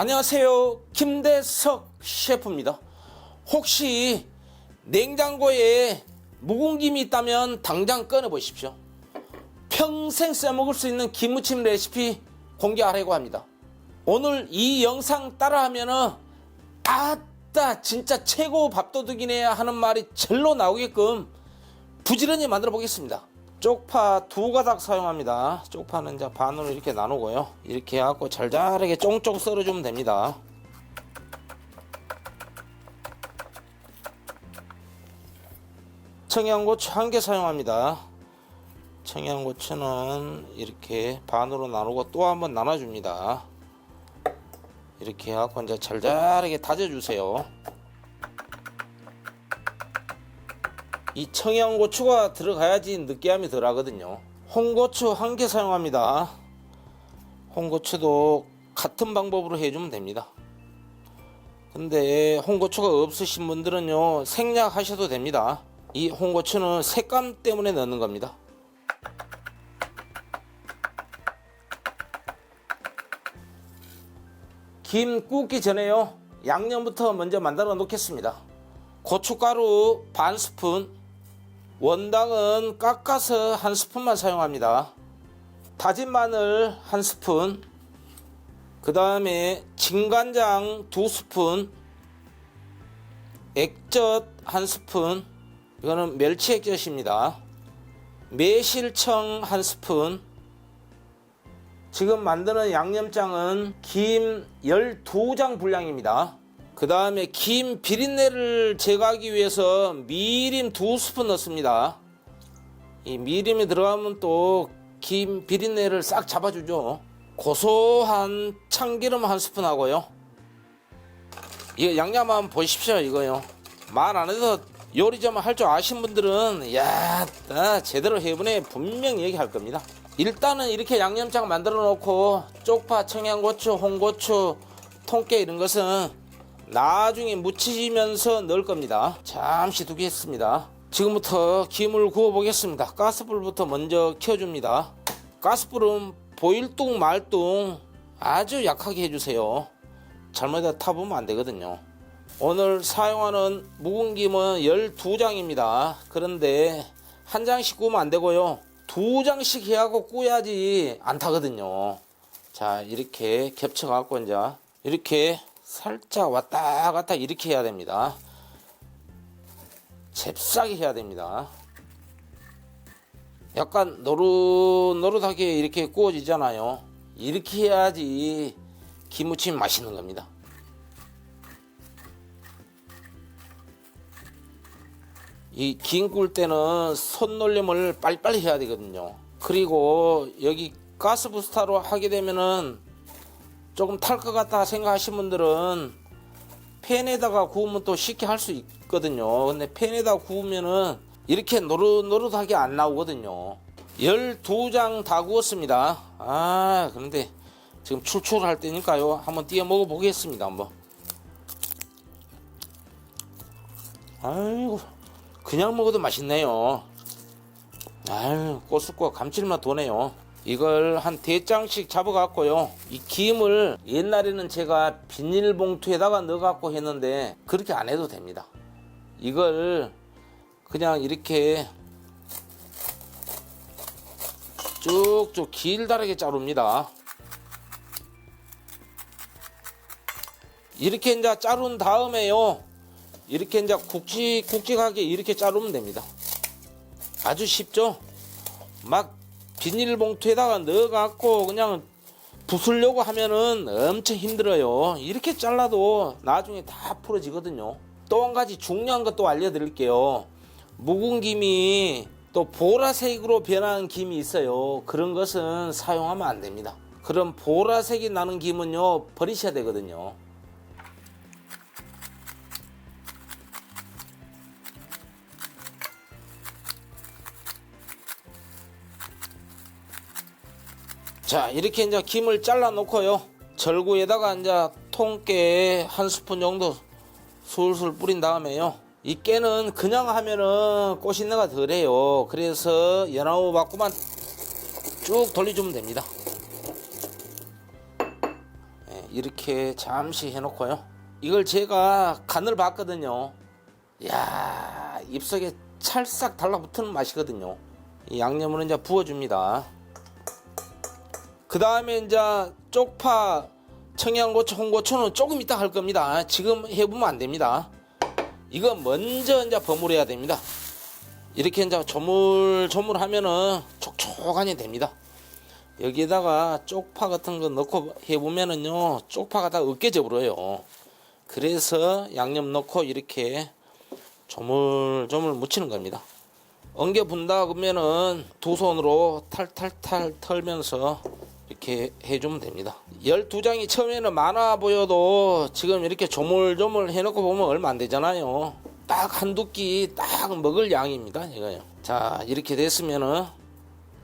안녕하세요. 김대석 셰프입니다. 혹시 냉장고에 묵은 김이 있다면 당장 꺼내 보십시오. 평생 써먹을 수 있는 김무침 레시피 공개하려고 합니다. 오늘 이 영상 따라하면은 아따 진짜 최고 밥도둑이네 하는 말이 절로 나오게끔 부지런히 만들어 보겠습니다. 쪽파 두 가닥 사용합니다. 쪽파는 이제 반으로 이렇게 나누고요. 이렇게 해갖고 잘잘하게 쫑쫑 썰어주면 됩니다. 청양고추 한 개 사용합니다. 청양고추는 이렇게 반으로 나누고 또 한번 나눠줍니다. 이렇게 해갖고 이제 잘잘하게 다져주세요. 이 청양고추가 들어가야지 느끼함이 덜 하거든요. 홍고추 한 개 사용합니다. 홍고추도 같은 방법으로 해주면 됩니다. 근데 홍고추가 없으신 분들은요 생략 하셔도 됩니다. 이 홍고추는 색감 때문에 넣는 겁니다. 김 굽기 전에요 양념부터 먼저 만들어 놓겠습니다. 고춧가루 반 스푼, 원당은 깎아서 한 스푼만 사용합니다. 다진 마늘 한 스푼, 그 다음에 진간장 두 스푼, 액젓 한 스푼, 이거는 멸치 액젓입니다. 매실청 한 스푼, 지금 만드는 양념장은 김 12장 분량입니다. 그 다음에 김 비린내를 제거하기 위해서 미림 두 스푼 넣습니다. 이 미림이 들어가면 또 김 비린내를 싹 잡아주죠. 고소한 참기름 한 스푼 하고요. 이거 양념 한번 보십시오, 이거요. 말 안 해도 요리 좀할줄 아신 분들은, 야, 나 제대로 해보네. 분명히 얘기할 겁니다. 일단은 이렇게 양념장 만들어 놓고, 쪽파, 청양고추, 홍고추, 통깨 이런 것은 나중에 무치면서 넣을 겁니다. 잠시 두겠습니다. 지금부터 김을 구워 보겠습니다. 가스불부터 먼저 켜줍니다. 가스불은 보일뚱 말뚱 아주 약하게 해주세요. 잘못해 타보면 안 되거든요. 오늘 사용하는 묵은 김은 12장입니다. 그런데 한 장씩 구우면 안 되고요. 두 장씩 해하고 구워야지 안 타거든요. 자, 이렇게 겹쳐갖고 이제 이렇게 살짝 왔다 갔다 이렇게 해야 됩니다. 잽싸게 해야 됩니다. 약간 노릇노릇하게 이렇게 구워지잖아요. 이렇게 해야지 김무침 맛있는 겁니다. 이김꿀 때는 손놀림을 빨리빨리 해야 되거든요. 그리고 여기 가스 부스타로 하게 되면은 조금 탈 것 같다 생각하신 분들은 팬에다가 구우면 또 쉽게 할 수 있거든요. 근데 팬에다 구우면은 이렇게 노릇노릇하게 안 나오거든요. 12장 다 구웠습니다. 아, 그런데 지금 출출할 때니까요. 한번 띄어 먹어 보겠습니다. 한번. 아이고, 그냥 먹어도 맛있네요. 아유, 고수고 감칠맛 도네요. 이걸 한 대장씩 잡아갖고요. 이 김을 옛날에는 제가 비닐봉투에다가 넣어갖고 했는데 그렇게 안 해도 됩니다. 이걸 그냥 이렇게 쭉쭉 길다랗게 자릅니다. 이렇게 이제 자른 다음에요. 이렇게 이제 굵직 굵직하게 이렇게 자르면 됩니다. 아주 쉽죠? 막 비닐봉투에다가 넣어갖고 그냥 부수려고 하면은 엄청 힘들어요. 이렇게 잘라도 나중에 다 풀어지거든요. 또 한 가지 중요한 것도 알려드릴게요. 묵은 김이 또 보라색으로 변하는 김이 있어요. 그런 것은 사용하면 안 됩니다. 그런 보라색이 나는 김은요, 버리셔야 되거든요. 자 이렇게 이제 김을 잘라 놓고요 절구에다가 이제 통깨 한 스푼 정도 술술 뿌린 다음에요 이 깨는 그냥 하면은 꽃신내가 덜해요 그래서 연하우 받고만 쭉 돌려주면 됩니다 예, 이렇게 잠시 해놓고요. 이걸 제가 간을 봤거든요. 야 입속에 찰싹 달라붙는 맛이거든요. 이 양념을 이제 부어줍니다. 그 다음에 이제 쪽파, 청양고추, 홍고추는 조금 이따 할 겁니다. 지금 해보면 안 됩니다. 이거 먼저 이제 버무려야 됩니다. 이렇게 이제 조물조물 하면은 촉촉하니 됩니다. 여기에다가 쪽파 같은 거 넣고 해보면은요, 쪽파가 다 으깨져 버려요. 그래서 양념 넣고 이렇게 조물조물 묻히는 겁니다. 엉겨 분다 그러면은 두 손으로 탈탈탈 털면서 이렇게 해주면 됩니다. 12장이 처음에는 많아 보여도 지금 이렇게 조물조물 해놓고 보면 얼마 안 되잖아요. 딱 한두 끼 딱 먹을 양입니다. 이거요. 자, 이렇게 됐으면은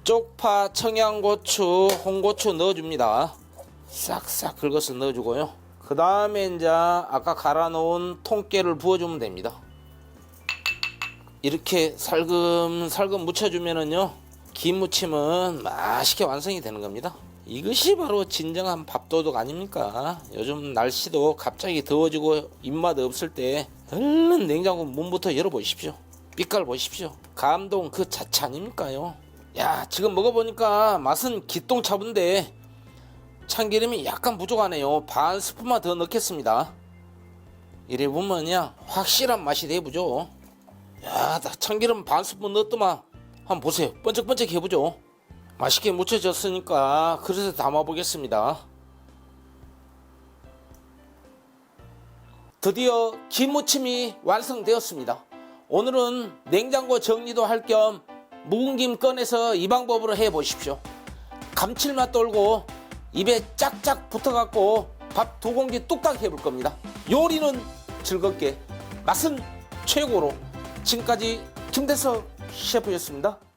쪽파, 청양고추, 홍고추 넣어줍니다. 싹싹 긁어서 넣어주고요. 그 다음에 이제 아까 갈아 놓은 통깨를 부어주면 됩니다. 이렇게 살금살금 묻혀주면은요 김 무침은 맛있게 완성이 되는 겁니다 이것이 바로 진정한 밥도둑 아닙니까 요즘 날씨도 갑자기 더워지고 입맛 없을 때 얼른 냉장고 문부터 열어보십시오 빛깔 보십시오 감동 그 자체 아닙니까요 야 지금 먹어보니까 맛은 기똥차분데 참기름이 약간 부족하네요 반 스푼만 더 넣겠습니다 이래 보면요 확실한 맛이 내보죠 야, 나 참기름 반 스푼 넣었더만. 한번 보세요. 번쩍번쩍 해보죠. 맛있게 무쳐졌으니까 그릇에 담아 보겠습니다. 드디어 김무침이 완성되었습니다. 오늘은 냉장고 정리도 할 겸 묵은 김 꺼내서 이 방법으로 해 보십시오. 감칠맛 돌고 입에 짝짝 붙어갖고 밥 두 공기 뚝딱 해볼 겁니다. 요리는 즐겁게, 맛은 최고로. 지금까지 김대석 셰프였습니다.